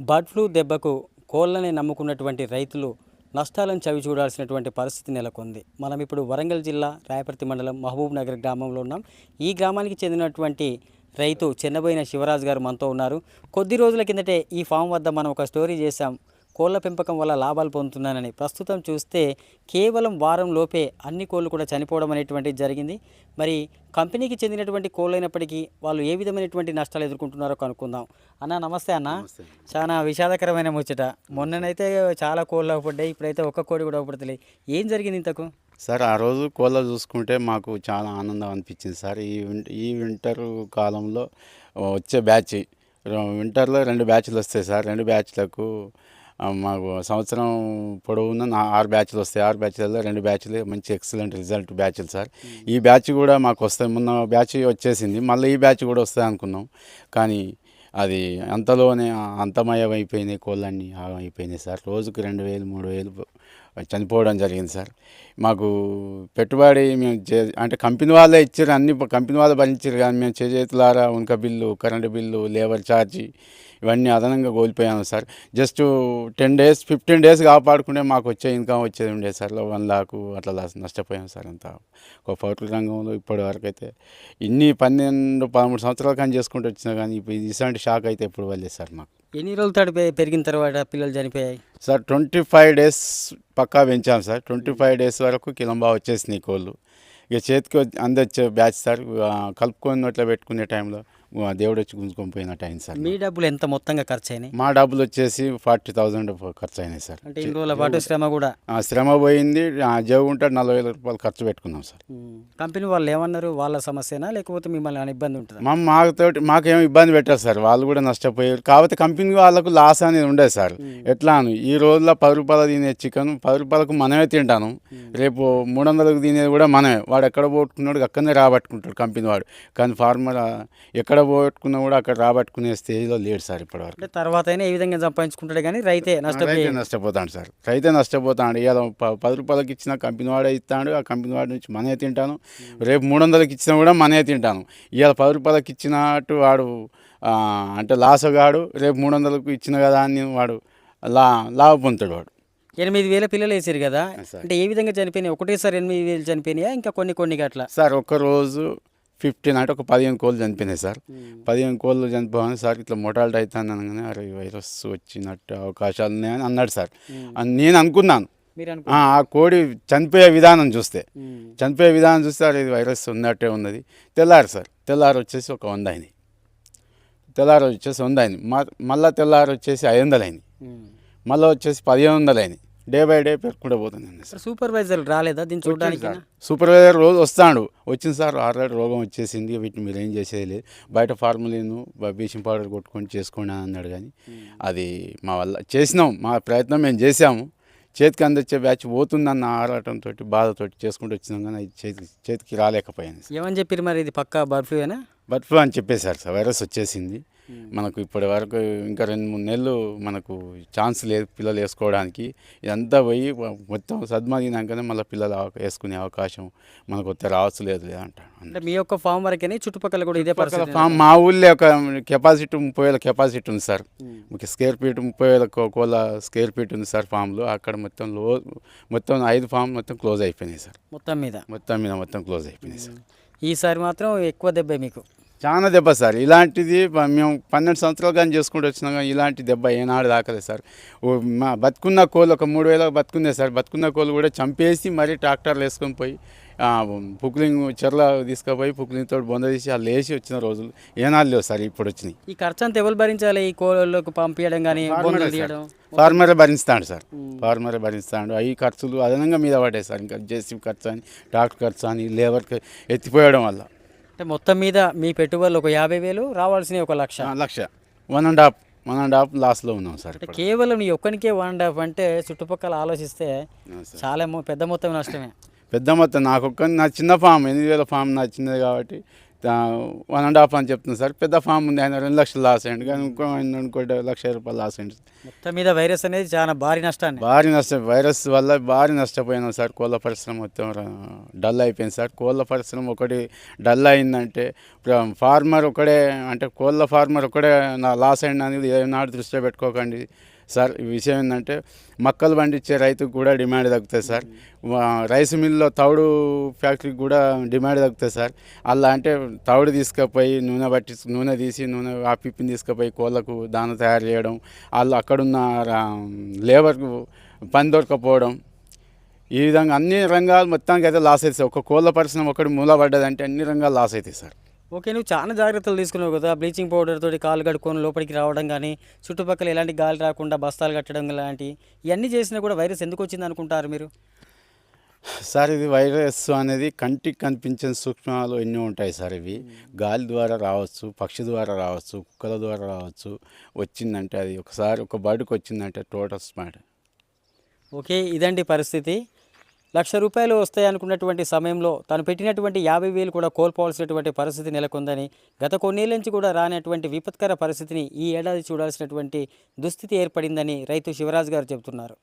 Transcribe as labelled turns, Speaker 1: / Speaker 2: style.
Speaker 1: Bird flu దెబ్బకు కోళ్ళని నమ్ముకున్నటువంటి రైతులు నష్టాలను చవి చూడాల్సినటువంటి పరిస్థితి నెలకొంది. మనం ఇప్పుడు వరంగల్ జిల్లా రాయపర్తి మండలం మహబూబ్ నగర్ గ్రామంలో ఉన్నాం. ఈ గ్రామానికి చెందినటువంటి రైతు చెన్నబోయిన శివరాజు గారు మనతో ఉన్నారు. కొద్ది రోజుల కిందటే ఈ ఫామ్ వద్ద మనం ఒక స్టోరీ చేశాం. కోళ్ళ పెంపకం వల్ల లాభాలు పొందుతున్నానని ప్రస్తుతం చూస్తే కేవలం వారం లోపే అన్ని కోళ్ళు కూడా చనిపోవడం అనేటువంటిది జరిగింది. మరి కంపెనీకి చెందినటువంటి కోళ్ళు అయినప్పటికీ వాళ్ళు ఏ విధమైనటువంటి నష్టాలు ఎదుర్కొంటున్నారో కనుక్కుందాం. అన్న నమస్తే అన్న. చాలా విషాదకరమైన ముచ్చట. మొన్ననైతే చాలా కోళ్ళు అవ్వబడ్డాయి ఇప్పుడైతే ఒక్క కోడి కూడా అవ్వబడతలే ఏం జరిగింది ఇంతకు?
Speaker 2: సార్ ఆ రోజు కోళ్ళ చూసుకుంటే మాకు చాలా ఆనందం అనిపించింది సార్. ఈ ఈ వింటర్ కాలంలో వచ్చే బ్యాచ్ వింటర్లో రెండు బ్యాచ్లు వస్తాయి సార్. రెండు బ్యాచ్లకు మాకు సంవత్సరం పొడవున ఆరు బ్యాచ్లు వస్తాయి. ఆరు బ్యాచ్లలో రెండు బ్యాచ్లు మంచి ఎక్సలెంట్ రిజల్ట్ బ్యాచ్లు సార్. ఈ బ్యాచ్ కూడా మాకు వస్తాయి. మొన్న బ్యాచ్ వచ్చేసింది. మళ్ళీ ఈ బ్యాచ్ కూడా వస్తాయి అనుకున్నాం. కానీ అది అంతలోనే అంతమయం అయిపోయినాయి కోళ్ళన్నీ అయిపోయినాయి సార్. రోజుకి రెండు వేలు మూడు వేలు చనిపోవడం జరిగింది సార్. మాకు పెట్టుబడి మేము చే అంటే కంపెనీ వాళ్ళే ఇచ్చారు అన్ని కంపెనీ వాళ్ళే భరించారు కానీ మేము చేతులారా ఉనక బిల్లు కరెంటు బిల్లు లేబర్ ఛార్జీ ఇవన్నీ అదనంగా కోల్పోయాము sir. Just ten days fifteen days కాపాడుకుంటే మాకు వచ్చే ఇన్కమ్ వచ్చేది ఉండే సార్. వన్ లాక్ అట్లా నష్టపోయాం సార్ అంతా. ఒక పౌరుల రంగంలో ఇప్పటి వరకు అయితే ఇన్ని పన్నెండు పదమూడు సంవత్సరాల కానీ చేసుకుంటూ వచ్చినా కానీ ఇప్పుడు ఇలాంటి షాక్ అయితే ఎప్పుడు వెళ్ళలేదు సార్ మాకు.
Speaker 1: ఎన్ని రోజులు తడి పెరిగిన తర్వాత పిల్లలు చనిపోయాయి?
Speaker 2: సార్ ట్వంటీ ఫైవ్ డేస్ పక్కా పెంచాం సార్. ట్వంటీ ఫైవ్ డేస్ వరకు కిలంబా వచ్చేసినాయి కోళ్ళు. ఇక చేతికి వచ్చి- అందొచ్చే బ్యాచ్ సార్ కలుపుకొని నోట్లో పెట్టుకునే టైంలో దేవుడు వచ్చి గుంజుకొని పోయినట్టు అయింది సార్.
Speaker 1: మీ డబ్బులు ఎంత మొత్తంగా ఖర్చు అయినాయి
Speaker 2: మా డబ్బులు వచ్చేసి ఫార్టీ థౌజండ్ ఖర్చు అయినాయి సార్.
Speaker 1: అంటే ఇన్ని రోజుల పాటు శ్రమ కూడా.
Speaker 2: శ్రమ పోయింది. ఆ, జేబు ఉంటే నలభై వేల రూపాయలు ఖర్చు పెట్టుకున్నాం సార్.
Speaker 1: కంపెనీ వాళ్ళు ఏమన్నారు? వాళ్ళ సమస్యనా? లేకపోతే మిమ్మల్ని ఇబ్బంది ఉంటుందా?
Speaker 2: మా మాతోటి మాకేం ఇబ్బంది పెట్టారు సార్. వాళ్ళు కూడా నష్టపోయారు. కాకపోతే కంపెనీ వాళ్ళకు లాస్ అనేది ఉండేది సార్. ఎట్లా అని? ఈ రోజుల్లో పది రూపాయలు తినే చికెన్ పది రూపాయలకు మనమే తింటాను. రేపు మూడు వందలకు తినేది కూడా మనమే. వాడు ఎక్కడ పోగొట్టుకున్నాడు అక్కడనే రాబట్టుకుంటాడు కంపెనీ వాడు. కానీ ఫార్మర్ ఎక్కడ పోగొట్టుకున్నా కూడా అక్కడ రాబట్టుకునే స్టేజ్లో లేడు సార్ ఇప్పటివరకు.
Speaker 1: అంటే తర్వాత అయినా ఏ విధంగా సంపాదించుకుంటాడు కానీ రైతే నష్టపోయి
Speaker 2: నష్టపోతాడు సార్. రైతే నష్టపోతాడు. ఇవాళ పది రూపాయలకి ఇచ్చిన కంపెనీ వాడే ఇస్తాడు. ఆ కంపెనీ వాడి నుంచి మనే తింటాను. రేపు మూడు వందలకి ఇచ్చినా కూడా మనే తింటాను. ఇవాళ పది రూపాయలకి ఇచ్చినట్టు వాడు అంటే లాస్ గాడు రేపు మూడు వందలకు ఇచ్చిన కదా అని వాడు లా లాభ పొందుతాడు వాడు.
Speaker 1: ఎనిమిది వేల పిల్లలు వేసారు కదా. అంటే ఏ విధంగా చనిపోయినాయి? ఒకటేసారి ఎనిమిది వేలు చనిపోయినాయా? ఇంకా కొన్ని కొన్ని అట్లా
Speaker 2: సార్ ఒక్కరోజు ఫిఫ్టీన్ అంటే ఒక పదిహేను కోళ్ళు చనిపోయినాయి సార్. పదిహేను కోళ్ళు చనిపోవాలి సార్ ఇట్లా మొటాలిటీ అవుతాను అనగానే అరే వైరస్ వచ్చినట్టు అవకాశాలు ఉన్నాయని అన్నాడు సార్. అని నేను అనుకున్నాను. ఆ కోడి చనిపోయే విధానం చూస్తే. చనిపోయే విధానం చూస్తే అది వైరస్ ఉన్నట్టే ఉన్నది. తెల్లారు సార్. తెల్లారు వచ్చేసి ఒక వంద అయింది తెల్లారు వచ్చేసి వంద అయింది మళ్ళీ తెల్లారు వచ్చేసి ఐదు వందలు అయింది. మళ్ళీ వచ్చేసి పదిహేను వందలు అయింది డే బై డే పెరుగుకుంటూ పోతుంది సార్.
Speaker 1: సూపర్వైజర్ రాలేదా దీన్ని చూడడానికి
Speaker 2: సూపర్వైజర్ రోజు వస్తాడు. వచ్చింది సార్ ఆల్రెడీ రోగం వచ్చేసింది వీటిని మీరు ఏం చేసేది లేదు. బయట ఫార్ములీను బ్లీచింగ్ పౌడర్ కొట్టుకొని చేసుకోండి అని అన్నాడు కానీ అది మా వల్ల చేసినాం. మా ప్రయత్నం మేము చేసాము చేతికి అందొచ్చే బ్యాచ్ పోతుందన్న ఆరాటంతో బాధతోటి చేసుకుంటూ వచ్చినాం కానీ అది చేతికి చేతికి రాలేకపోయింది సార్.
Speaker 1: ఏమని చెప్పారు మరి ఇది పక్కా బర్ఫ్లూయేనా
Speaker 2: బర్డ్ ఫ్లూ అని చెప్పేశారు సార్. వైరస్ వచ్చేసింది. మనకు ఇప్పటి వరకు ఇంకా రెండు మూడు నెలలు మనకు ఛాన్స్ లేదు పిల్లలు వేసుకోవడానికి ఇదంతా పోయి మొత్తం సద్మదినాకనే మళ్ళీ పిల్లలు వేసుకునే అవకాశం మనకు వస్తే రావచ్చు లేదు
Speaker 1: అంటే మీ యొక్క ఫామ్ వరకేనే చుట్టుపక్కల కూడా ఇదే పరిస్థితి
Speaker 2: ఫామ్ మా ఊళ్ళో ఒక కెపాసిటీ ముప్పై వేల కెపాసిటీ ఉంది సార్. మీకు స్క్వేర్ ఫీట్ ముప్పై వేల కోళ్ళ స్క్వేర్ ఫీట్ ఉంది సార్ ఫామ్లో అక్కడ మొత్తం లో మొత్తం ఐదు ఫామ్ మొత్తం క్లోజ్ అయిపోయినాయి సార్.
Speaker 1: మొత్తం మీద.
Speaker 2: మొత్తం మీద మొత్తం క్లోజ్ అయిపోయినాయి సార్.
Speaker 1: ఈసారి మాత్రం ఎక్కువ దెబ్బ మీకు.
Speaker 2: చాలా దెబ్బ సార్. ఇలాంటిది మేము పన్నెండు సంవత్సరాలు కానీ చేసుకుంటూ వచ్చినా కానీ ఇలాంటి దెబ్బ ఏనాడు దాకలేదు సార్. మా బతుకున్న కోళ్ళు ఒక మూడు వేలకు బతుకుందే సార్. బతుకున్న కోళ్ళు కూడా చంపేసి మరీ ట్రాక్టర్లు వేసుకొని పోయి పుక్లింగ్ చెర్ల తీసుకుపోయి పుక్లింగ్ తోటి బొంద తీసి వాళ్ళు వేసి వచ్చిన రోజులు ఏనాడు లేవు సార్ ఇప్పుడు వచ్చినాయి.
Speaker 1: ఈ ఖర్చు అంతా ఎవరు భరించాలి? ఈ కోళ్ళకు పంపించడం కానీ
Speaker 2: ఫార్మరే భరిస్తాడు సార్. ఫార్మరే భరిస్తాడు. అవి ఖర్చులు అదనంగా మీద పడ్డాయి సార్. ఇంకా జేసీ ఖర్చు అని ట్రాక్టర్ ఖర్చు అని లేబర్కి ఎత్తిపోయడం వల్ల.
Speaker 1: అంటే మొత్తం మీద మీ పెట్టుబడులు ఒక యాభై వేలు రావాల్సినవి ఒక lakh
Speaker 2: lakh one and half one and half లాస్లో ఉన్నాం సార్
Speaker 1: అంటే. కేవలం నీ ఒక్కనికే వన్ అండ్ హాఫ్ అంటే చుట్టుపక్కల ఆలోచిస్తే. చాలా పెద్ద మొత్తం నష్టమే
Speaker 2: పెద్ద మొత్తం నాకు ఒక్క నా చిన్న ఫామ్ ఎనిమిది వేల ఫామ్ నా చిన్నది కాబట్టి వన్ అండ్ హాఫ్ అని చెప్తుంది సార్. పెద్ద ఫామ్ ఉంది ఆయన రెండు లక్షలు లాస్ అయ్యండి. కానీ ఇంకో ఆయన ఇంకోటి లక్ష రూపాయలు లాస్ అయ్యండి.
Speaker 1: మొత్తం మీద వైరస్ అనేది చాలా భారీ నష్టాన్ని.
Speaker 2: భారీ నష్టం. వైరస్ వల్ల భారీ నష్టపోయినాం సార్. కోళ్ళ పరిశ్రమ మొత్తం డల్ అయిపోయింది సార్. కోళ్ళ పరిశ్రమ ఒకటి డల్ అయిందంటే ఫార్మర్ ఒకడే అంటే కోళ్ళ ఫార్మర్ ఒకడే నా లాస్ అయింది అనేది ఏనాడు దృష్టిలో పెట్టుకోకండి. సార్ ఈ విషయం ఏంటంటే మక్కలు పండించే రైతుకు కూడా డిమాండ్ తగ్గుతుంది సార్. రైస్ మిల్లో తౌడు ఫ్యాక్టరీకి కూడా డిమాండ్ తగ్గుతుంది సార్. అలా అంటే తౌడు తీసుకుపోయి నూనె పట్టి నూనె తీసి నూనె ఆ పిప్పిని తీసుకుపోయి కోళ్ళకు దాన తయారు చేయడం వాళ్ళు అక్కడున్న లేబర్కు పని దొరకపోవడం ఈ విధంగా అన్ని రంగాలు మొత్తానికి అయితే లాస్ అవుతాయి ఒక కోళ్ళ పరిశ్రమ ఒకటి మూలపడ్డదంటే అన్ని రంగాలు లాస్ అవుతాయి సార్.
Speaker 1: ఓకే నువ్వు చాలా జాగ్రత్తలు తీసుకున్నావు కదా. బ్లీచింగ్ పౌడర్ తోటి కాలు కడుక్కొని లోపలికి రావడం కానీ చుట్టుపక్కల ఎలాంటి గాలి రాకుండా బస్తాలు కట్టడం లాంటి ఇవన్నీ చేసినా కూడా వైరస్ ఎందుకు వచ్చింది అనుకుంటారు మీరు?
Speaker 2: సార్ ఇది వైరస్ అనేది కంటికి కనిపించిన సూక్ష్మాలు ఎన్నో ఉంటాయి సార్ ఇవి. గాలి ద్వారా రావచ్చు పక్షి ద్వారా రావచ్చు కుక్కల ద్వారా రావచ్చు. వచ్చిందంటే అది ఒకసారి ఒక బర్డ్కి వచ్చిందంటే టోటల్ స్మాట్
Speaker 1: ఓకే ఇదండి పరిస్థితి. లక్ష రూపాయలు వస్తాయనుకున్నటువంటి సమయంలో తను పెట్టినటువంటి యాభై వేలు కూడా కోల్పోవాల్సినటువంటి పరిస్థితి నెలకొందని గత కొన్నేళ్ళ నుంచి కూడా రానటువంటి విపత్కర పరిస్థితిని ఈ ఏడాది చూడాల్సినటువంటి దుస్థితి ఏర్పడిందని రైతు శివరాజ్ గారు చెబుతున్నారు.